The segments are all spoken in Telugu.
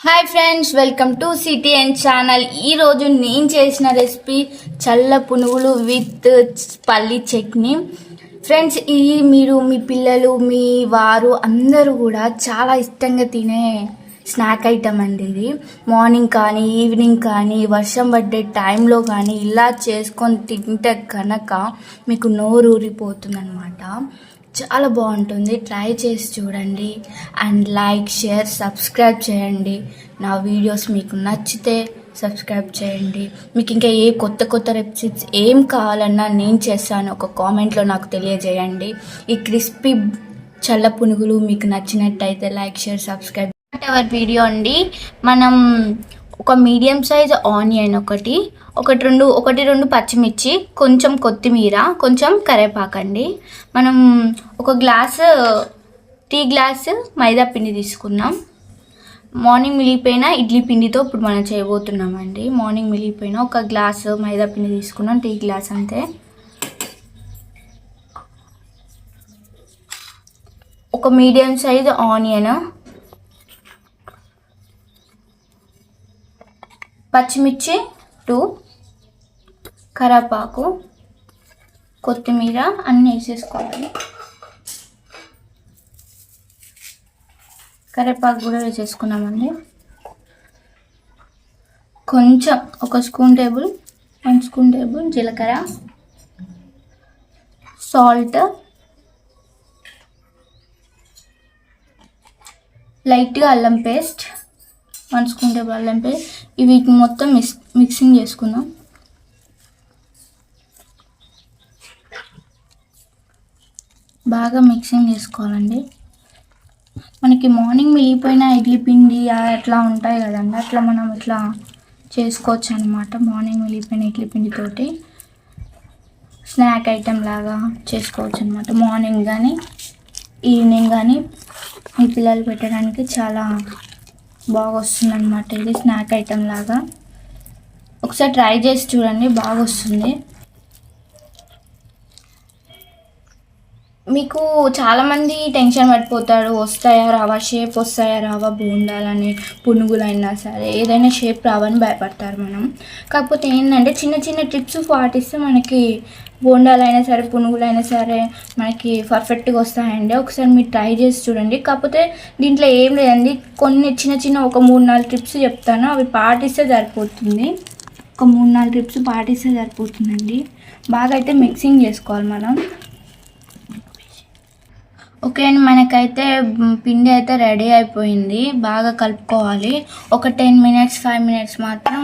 Hi friends welcome to city and channel ఈరోజు నేను చేసిన రెసిపీ చల్ల పునుగులు విత్ పల్లి చట్నీ. ఫ్రెండ్స్ ఈ మీరు మీ పిల్లలు మీ వారు అందరూ కూడా చాలా ఇష్టంగా తినే స్నాక్ ఐటమ్ అండి ఇది. మార్నింగ్ కానీ ఈవినింగ్ కానీ వర్షం పడ్డే టైంలో కానీ ఇలా చేసుకొని తింటే కనుక మీకు నోరు ఊరిపోతుంది చాలా బాగుంటుంది. ట్రై చేసి చూడండి. అండ్ లైక్ షేర్ సబ్స్క్రైబ్ చేయండి. నా వీడియోస్ మీకు నచ్చితే సబ్స్క్రైబ్ చేయండి. మీకు ఇంకా ఏ కొత్త కొత్త రెసిపీస్ ఏం కావాలన్నా నేను చేస్తాను. ఒక కామెంట్లో నాకు తెలియజేయండి. ఈ క్రిస్పీ చల్ల పునుగులు మీకు నచ్చినట్టయితే like share subscribe our video అండి. మనం ఒక మీడియం సైజ్ ఆనియన్ ఒకటి ఒకటి రెండు ఒకటి రెండు పచ్చిమిర్చి కొంచెం కొత్తిమీర కొంచెం కరివేపాకండి మనం ఒక గ్లాస్ టీ గ్లాస్ మైదా పిండి తీసుకున్నాం మార్నింగ్ మిగిలిపోయిన ఇడ్లీ పిండితో ఇప్పుడు మనం చేయబోతున్నామండి. మార్నింగ్ మిగిలిపోయిన ఒక గ్లాస్ మైదా పిండి తీసుకున్నాం టీ గ్లాస్ అంతే. ఒక మీడియం సైజ్ ఆనియన్ పచ్చిమిర్చి టూ కరాపాకు కొత్తిమీర అన్నీ వేసేసుకోవాలి. కరివేపాకు కూడా వేసేసుకున్నామండి. కొంచెం ఒక spoon table one spoon table జీలకర్ర సాల్ట్ లైట్గా అల్లం పేస్ట్ వన్ స్పూన్ పేస్ట్ ఇవి మొత్తం మిక్స్ మిక్సింగ్ చేసుకుందాం. బాగా మిక్సింగ్ చేసుకోవాలండి. మనకి మార్నింగ్ మిగిలిపోయిన ఇడ్లీ పిండి అట్లా ఉంటాయి కదండి. అట్లా మనం ఇట్లా చేసుకోవచ్చు అనమాట మార్నింగ్ మిగిలిపోయిన ఇడ్లీ పిండితోటి స్నాక్ ఐటెం లాగా చేసుకోవచ్చు అనమాట మార్నింగ్ కానీ ఈవినింగ్ కానీ మీ పిల్లలు పెట్టడానికి చాలా బాగా వస్తుంది అనమాట ఇది స్నాక్ ఐటెం లాగా. ఒకసారి ట్రై చేసి చూడండి బాగా వస్తుంది మీకు చాలామంది టెన్షన్ పడిపోతారు వస్తాయా రావా షేప్ వస్తాయా రావా బోండాలని పునుగులైనా సరే ఏదైనా షేప్ రావని భయపడతారు మనం. కాకపోతే ఏంటంటే చిన్న చిన్న టిప్స్ పాటిస్తే మనకి బోండాలైనా సరే పునుగులైనా సరే మనకి పర్ఫెక్ట్గా వస్తాయండి. ఒకసారి మీరు ట్రై చేసి చూడండి. కాకపోతే దీంట్లో ఏం లేదండి. కొన్ని చిన్న చిన్న ఒక మూడు నాలుగు టిప్స్ చెప్తాను. అవి పాటిస్తే సరిపోతుంది. ఒక మూడు నాలుగు టిప్స్ పాటిస్తే సరిపోతుందండి. బాగా అయితే మిక్సింగ్ చేసుకోవాలి మనం. ఓకే అండి మనకైతే పిండి అయితే రెడీ అయిపోయింది. బాగా కలుపుకోవాలి. ఒక టెన్ మినిట్స్ ఫైవ్ మినిట్స్ మాత్రం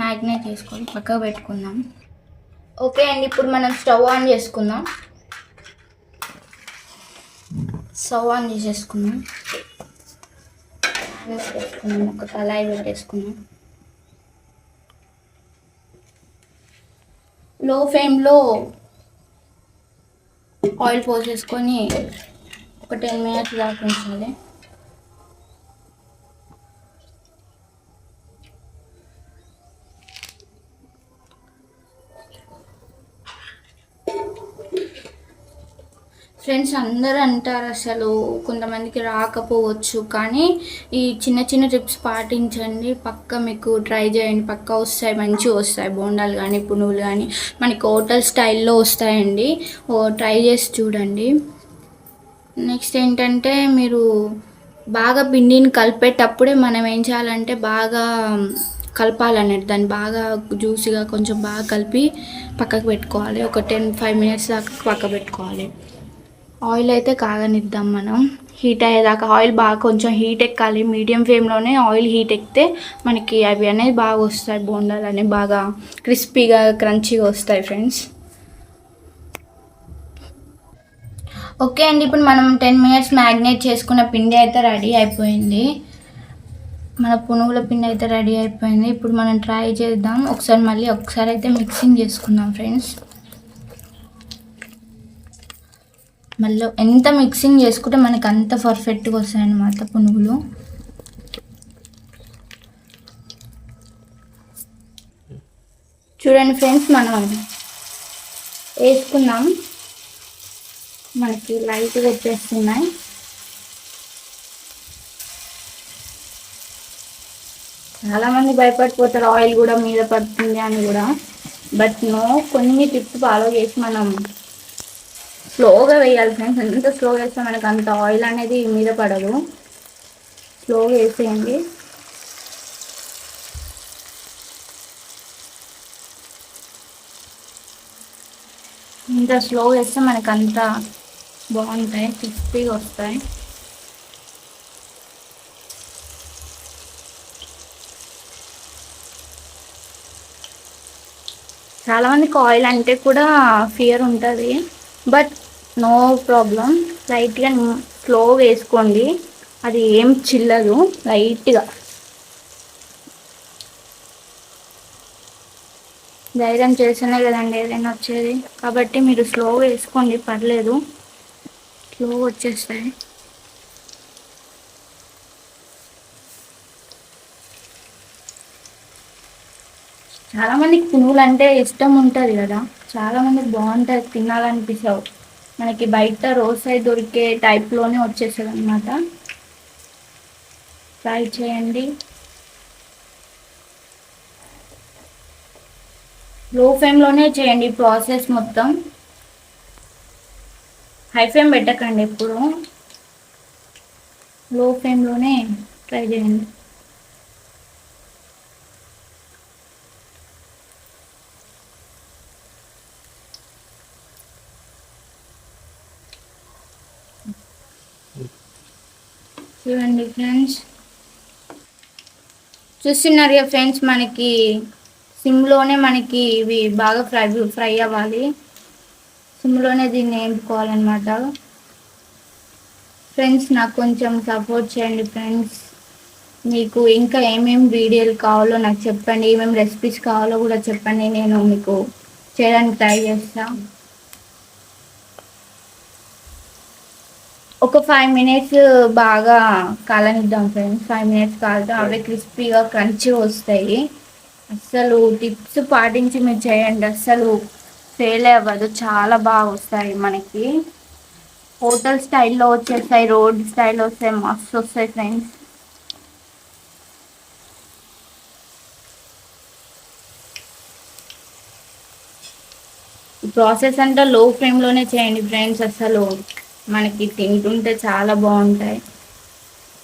మ్యాగ్నేట్ చేసుకొని పక్కకు పెట్టుకుందాం. ఓకే అండి ఇప్పుడు మనం స్టవ్ ఆన్ చేసుకుందాం. స్టవ్ ఆన్ చేసేసుకుందాం. పెట్టేసుకుందాం ఒక కళాయి పెట్టేసుకుందాం. లో ఫ్లేమ్లో ఆయిల్ పోసేసుకొని ఒక టెన్ మినిట్స్ దాకా ఉంచాలి. ఫ్రెండ్స్ అందరూ అంటారు అసలు కొంతమందికి రాకపోవచ్చు కానీ ఈ చిన్న చిన్న టిప్స్ పాటించండి. పక్క మీకు ట్రై చేయండి. పక్క వస్తాయి మంచిగా వస్తాయి. బోండాలు కానీ పునుగులు కానీ మనకి హోటల్ స్టైల్లో వస్తాయండి. ఓ ట్రై చేసి చూడండి. నెక్స్ట్ ఏంటంటే మీరు బాగా పిండిని కలిపేటప్పుడే మనం ఏం చేయాలంటే బాగా కలపాలన్నట్టు దాన్ని బాగా జ్యూసీగా కొంచెం బాగా కలిపి పక్కకు పెట్టుకోవాలి. ఒక టెన్ ఫైవ్ మినిట్స్ దాకా పక్క పెట్టుకోవాలి. ఆయిల్ అయితే కాగనిద్దాం మనం. హీట్ అయ్యేదాకా ఆయిల్ బాగా కొంచెం హీట్ ఎక్కాలి. మీడియం ఫ్లేమ్లోనే ఆయిల్ హీట్ ఎక్కితే మనకి అవి అనేది బాగా వస్తాయి. బోండాలు అనేవి బాగా క్రిస్పీగా క్రంచీగా వస్తాయి ఫ్రెండ్స్. ఓకే అండి ఇప్పుడు మనం టెన్ మినిట్స్ మ్యాగ్నేట్ చేసుకున్న పిండి అయితే రెడీ అయిపోయింది. మన పునుగుల పిండి అయితే రెడీ అయిపోయింది. ఇప్పుడు మనం ట్రై చేద్దాం. ఒకసారి మళ్ళీ ఒకసారి అయితే మిక్సింగ్ చేసుకుందాం ఫ్రెండ్స్. మళ్ళీ ఎంత మిక్సింగ్ చేసుకుంటే మనకి అంత పర్ఫెక్ట్గా వస్తాయన్నమాట పునుగులు. చూడండి ఫ్రెండ్స్ మనం వేసుకున్నాం మనకి లైట్గా వచ్చేస్తున్నాయి. చాలా మంది భయపడిపోతారు ఆయిల్ కూడా మీద పడుతుంది అని కూడా. బట్ నో కొన్ని టిప్స్ ఫాలో చేసి మనం స్లోగా వేయాలి ఫ్రెండ్స్. ఎంత స్లోగా వేస్తే మనకు అంత ఆయిల్ అనేది మీద పడదు. స్లోగా వేసేయండి. ఇంత స్లో వేస్తే మనకు అంత బాగుంటాయి క్రిస్పీగా వస్తాయి. చాలా మందికి ఆయిల్ అంటే కూడా ఫియర్ ఉంటుంది. But no problem. లైట్గా స్లో వేసుకోండి. అది ఏం చిల్లదు. లైట్గా. ధైర్యం చేస్తేనే కదండి ఏదైనా వచ్చేది. కాబట్టి మీరు స్లో వేసుకోండి. పర్లేదు. స్లో వచ్చేస్తాయి. చాలామందికి పునులు పునుగులు అంటే ఇష్టం ఉంటుంది కదా. చాలామందికి బాగుంటుంది తినాలనిపిస్తావు మనకి బయట రోడ్ సైడ్ దొరికే టైప్లోనే వచ్చేస్తుంది అనమాట ట్రై చేయండి. లో ఫ్లేమ్లోనే చేయండి ప్రాసెస్ మొత్తం. హై ఫ్లేమ్ పెట్టకండి ఎప్పుడు. లో ఫ్లేమ్లోనే ట్రై చేయండి. చూడండి ఫ్రెండ్స్. చూస్తున్నారు కదా ఫ్రెండ్స్ మనకి సిమ్లోనే మనకి ఇవి బాగా ఫ్రై ఫ్రై అవ్వాలి. సిమ్లోనే దీన్ని వేపుకోవాలన్నమాట ఫ్రెండ్స్ నాకు కొంచెం సపోర్ట్ చేయండి ఫ్రెండ్స్. మీకు ఇంకా ఏమేమి వీడియోలు కావాలో నాకు చెప్పండి ఏమేమి రెసిపీస్ కావాలో కూడా చెప్పండి. నేను మీకు చేయడానికి ట్రై చేస్తాను ఒక ఫైవ్ మినిట్స్ బాగా కాలనిద్దాం ఫ్రెండ్స్ ఫైవ్ మినిట్స్ కాలుతాం అవే క్రిస్పీగా క్రంచీ వస్తాయి. అస్సలు టిప్స్ పాటించి మీరు చేయండి. అస్సలు ఫెయిల్ అవ్వదు. చాలా బాగా వస్తాయి మనకి. హోటల్ స్టైల్లో వచ్చేస్తాయి రోడ్ స్టైల్లో వస్తాయి మస్తు వస్తాయి ఫ్రెండ్స్ ప్రాసెస్ అంతా లో ఫ్లేమ్లోనే చేయండి ఫ్రెండ్స్ అసలు మనకి తింటుంటే చాలా బాగుంటాయి.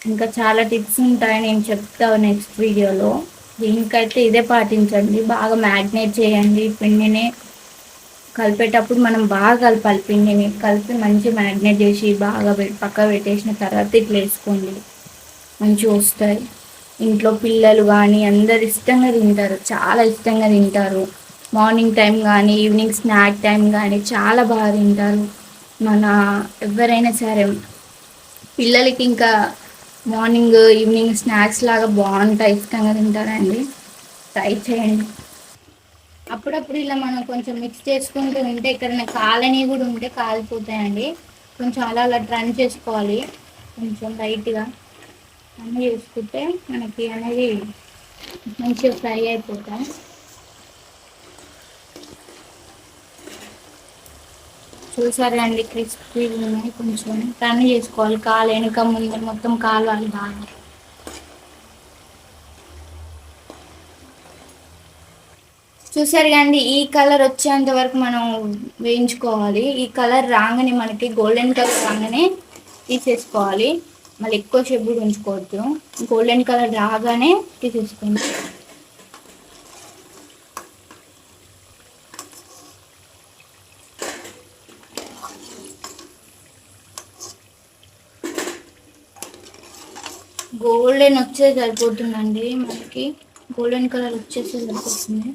ఇంకా చాలా టిప్స్ ఉంటాయి నేను చెప్తాను నెక్స్ట్ వీడియోలో. దీనికైతే ఇదే పాటించండి. బాగా మ్యాగ్నేట్ చేయండి. పిండిని కలిపేటప్పుడు మనం బాగా కలపాలి పిండిని. కలిపి మంచి మ్యాగ్నేట్ చేసి బాగా పక్క పెట్టేసిన తర్వాత ఇట్లా వేసుకోండి. మంచిగా వస్తాయి. ఇంట్లో పిల్లలు కానీ అందరు ఇష్టంగా తింటారు. చాలా ఇష్టంగా తింటారు. మార్నింగ్ టైం కానీ ఈవినింగ్ స్నాక్ టైం కానీ చాలా బాగా తింటారు. మన ఎవరైనా సరే పిల్లలకి ఇంకా మార్నింగ్ ఈవినింగ్ స్నాక్స్ లాగా బాగుంటాయి ఇష్టంగా తింటారండి ట్రై చేయండి. అప్పుడప్పుడు ఇలా మనం కొంచెం మిక్స్ చేసుకుంటూ ఉంటే ఎక్కడైనా కాలని కూడా ఉంటే కాలిపోతాయండి. కొంచెం అలా అలా ట్రన్ చేసుకోవాలి. కొంచెం లైట్గా అన్నీ చేసుకుంటే మనకి అనేది మంచిగా ఫ్రై అయిపోతాయి. చూసారు అండి క్రిస్పీ ఉన్నాయి కొంచెం టర్న్ చేసుకోవాలి. కాలు వెనుక ముందు మొత్తం కాలాలి బాగా. చూసారు కండి ఈ కలర్ వచ్చేంత వరకు మనం వేయించుకోవాలి. ఈ కలర్ రాగానే మనకి గోల్డెన్ కలర్ రాగానే తీసేసుకోవాలి. మళ్ళీ ఎక్కువ సేపు కూడా ఉంచుకోవద్దు. గోల్డెన్ కలర్ రాగానే తీసేసుకోండి గోల్డెన్ వచ్చే సరిపోతుందండి మనకి. గోల్డెన్ కలర్ వచ్చేసి సరిపోతుంది.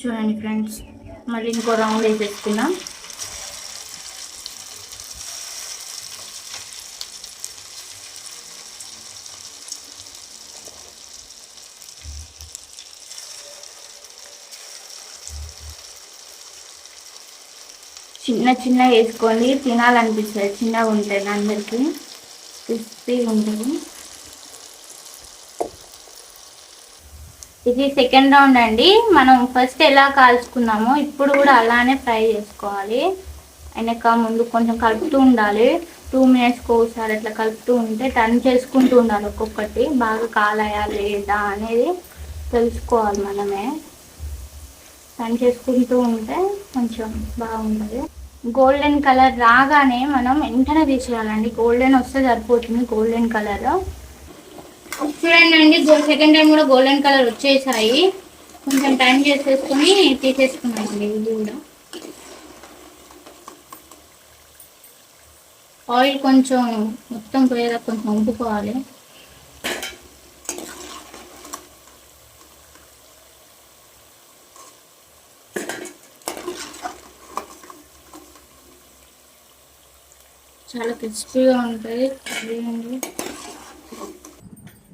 చూడండి ఫ్రెండ్స్ మళ్ళీ ఇంకో రౌండ్ వేసేసుకున్నాం చిన్న చిన్న వేసుకొని తినాలనిపిస్తుంది. చిన్నగా ఉంటుంది అందరికీ. క్రిస్పీ ఉంటుంది. ఇది సెకండ్ రౌండ్ అండి. మనం ఫస్ట్ ఎలా కాల్చుకున్నామో ఇప్పుడు కూడా అలానే ఫ్రై చేసుకోవాలి. వెనక ముందు కొంచెం కలుపుతూ ఉండాలి. టూ మినిట్స్కి ఒకసారి అట్లా కలుపుతూ ఉంటే టర్న్ చేసుకుంటూ ఉండాలి ఒక్కొక్కటి. బాగా కాలయా లేదా అనేది తెలుసుకోవాలి మనమే. సన్ చేసుకుంటూ ఉంటే కొంచెం బాగుంటుంది. గోల్డెన్ కలర్ రాగానే మనం వెంటనే తీసేయాలండి. గోల్డెన్ వస్తే సరిపోతుంది గోల్డెన్ కలర్ చూడండి అండి సెకండ్ టైం కూడా గోల్డెన్ కలర్ వచ్చేసాయి. కొంచెం టైం చేసేసుకొని తీసేసుకున్నామండి ఇది కూడా. ఆయిల్ కొంచెం మొత్తం పోయేలా కొంచెం వంపుకోవాలి చాలా క్రిస్పీగా ఉంటుంది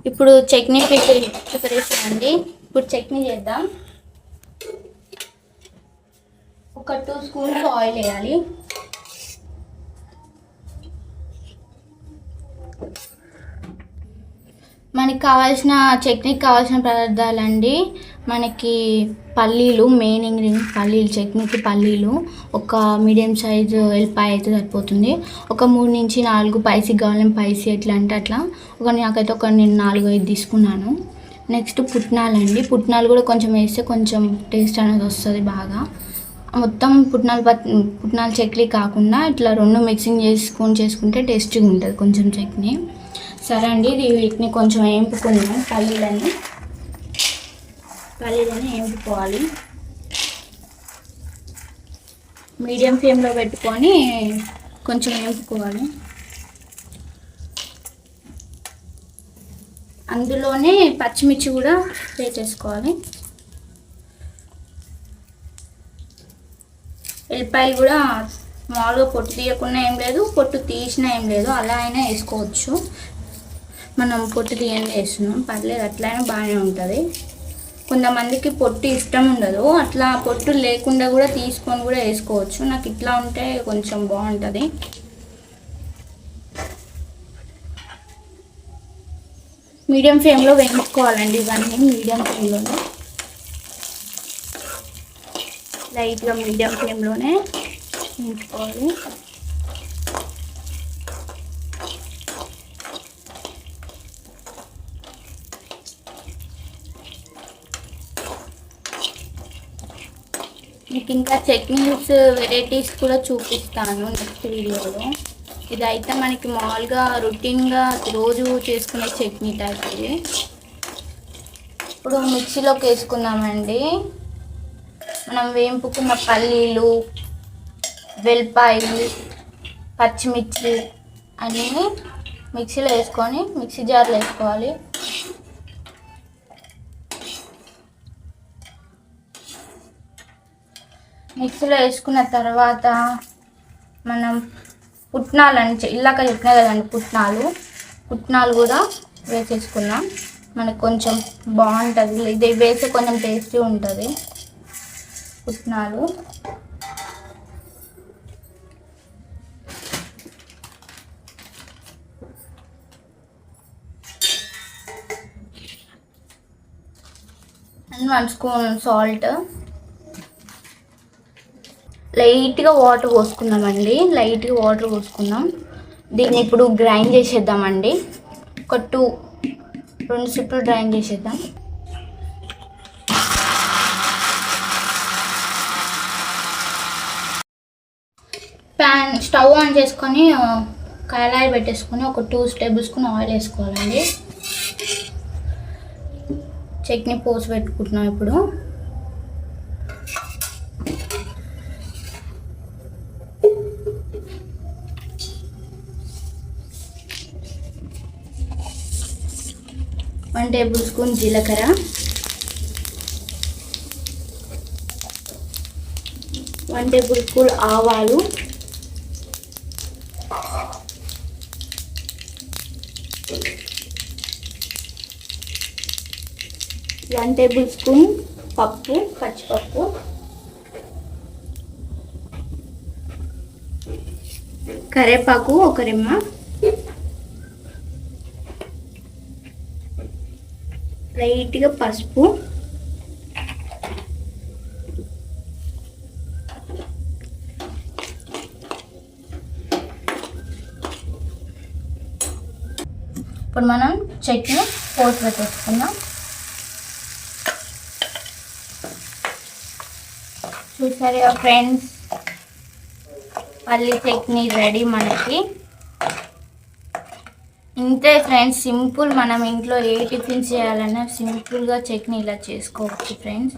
ఇప్పుడు చట్నీ ప్రిపరేషన్ అండి. ఇప్పుడు చట్నీ చేద్దాం. ఒక టూ స్పూన్స్ ఆయిల్ వేయాలి. మనకి కావాల్సిన చట్నీకి కావాల్సిన పదార్థాలండి. మనకి పల్లీలు మెయిన్ ఇంగ్రీడియంట్ పల్లీలు చట్నీకి పల్లీలు. ఒక మీడియం సైజు ఎల్లిపాయ అయితే సరిపోతుంది. ఒక మూడు నుంచి నాలుగు పైసీ కావాలని పైసీ ఎట్లా అంటే అట్లా. ఒక నాకైతే ఒక నేను నాలుగు ఐదు తీసుకున్నాను. నెక్స్ట్ పుట్నాలండి. పుట్నాలు కూడా కొంచెం వేస్తే కొంచెం టేస్ట్ అనేది వస్తుంది బాగా. మొత్తం పుట్నాలు పత్ పుట్నాలు చట్నీ కాకుండా ఇట్లా రెండు మిక్సింగ్ చేసుకొని చేసుకుంటే టేస్టీగా ఉంటుంది కొంచెం చట్నీ. సరే అండి ఇది వీటిని కొంచెం వేంపుకుందాం పల్లీలని. పల్లీలని వేంపుకోవాలి మీడియం ఫ్లేమ్లో పెట్టుకొని కొంచెం వేంపుకోవాలి అందులోనే పచ్చిమిర్చి కూడా వేసేసుకోవాలి ఎల్లిపాయలు కూడా మామూలుగా పొట్టు తీయకుండా ఏం లేదు పొట్టు తీసినా ఏం లేదు అలా అయినా వేసుకోవచ్చు. మనం పొట్టు తీయండి వేస్తున్నాం పర్లేదు అట్లయినా బాగానే ఉంటుంది. కొంతమందికి పొట్టు ఇష్టం ఉండదు. అట్లా పొట్టు లేకుండా కూడా తీసుకొని కూడా వేసుకోవచ్చు. నాకు ఇట్లా ఉంటే కొంచెం బాగుంటుంది. మీడియం ఫ్లేమ్లో వేయించుకోవాలండి. ఇవన్నీ మీడియం ఫ్లేమ్లోనే. లైట్గా మీడియం ఫ్లేమ్లోనే వేయించుకోవాలి. మీకు ఇంకా చట్నీస్ వెరైటీస్ కూడా చూపిస్తాను నెక్స్ట్ వీడియోలో. ఇదైతే మనకి మామూలుగా రొటీన్గా రోజు చేసుకునే చట్నీ టైప్ ఇది. ఇప్పుడు మిక్సీలోకి వేసుకుందామండి. మనం వేపుకున్న పల్లీలు వెల్లిపాయలు పచ్చిమిర్చి అన్నీ మిక్సీలో వేసుకొని మిక్సీ జార్లో వేసుకోవాలి. మిక్సీలో వేసుకున్న తర్వాత మనం పుట్నాలు అని ఇల్లాక చెప్పినా కదండి పుట్నాలు. పుట్నాలు కూడా వేసేసుకున్నాం. మనకు కొంచెం బాగుంటుంది. ఇది వేస్తే కొంచెం టేస్టీ ఉంటుంది. పుట్నాలు. And one spoon salt. లైట్గా వాటర్ పోసుకుందామండి లైట్గా వాటర్ పోసుకుందాం దీన్ని ఇప్పుడు గ్రైండ్ చేసేద్దామండి. ఒక టూ రెండు సిప్పులు గ్రైండ్ చేసేద్దాం. ప్యాన్ స్టవ్ ఆన్ చేసుకొని కళాయి పెట్టేసుకొని ఒక టూ టేబుల్ స్పూన్ ఆయిల్ వేసుకోవాలండి. చట్నీ పోసి పెట్టుకుంటున్నాం ఇప్పుడు. వన్ టేబుల్ స్పూన్ జీలకర్ర. వన్ టేబుల్ స్పూన్ ఆవాలు. వన్ టేబుల్ స్పూన్ పప్పు పచ్చిపప్పు. కరేపాకు ఒక రెమ్మ. లైట్గా పసుపు. ఇప్పుడు మనం చట్నీ పోటు పెట్టేసుకుందాం చూసారు ఫ్రెండ్స్ పల్లి చట్నీ రెడీ మనకి. ఇంతే ఫ్రెండ్స్ సింపుల్ మనం ఇంట్లో ఏ టిఫిన్ చేయాలన్నా సింపుల్గా చట్నీ ఇలా చేసుకోవచ్చు ఫ్రెండ్స్.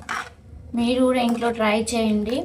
మీరు కూడా ఇంట్లో ట్రై చేయండి.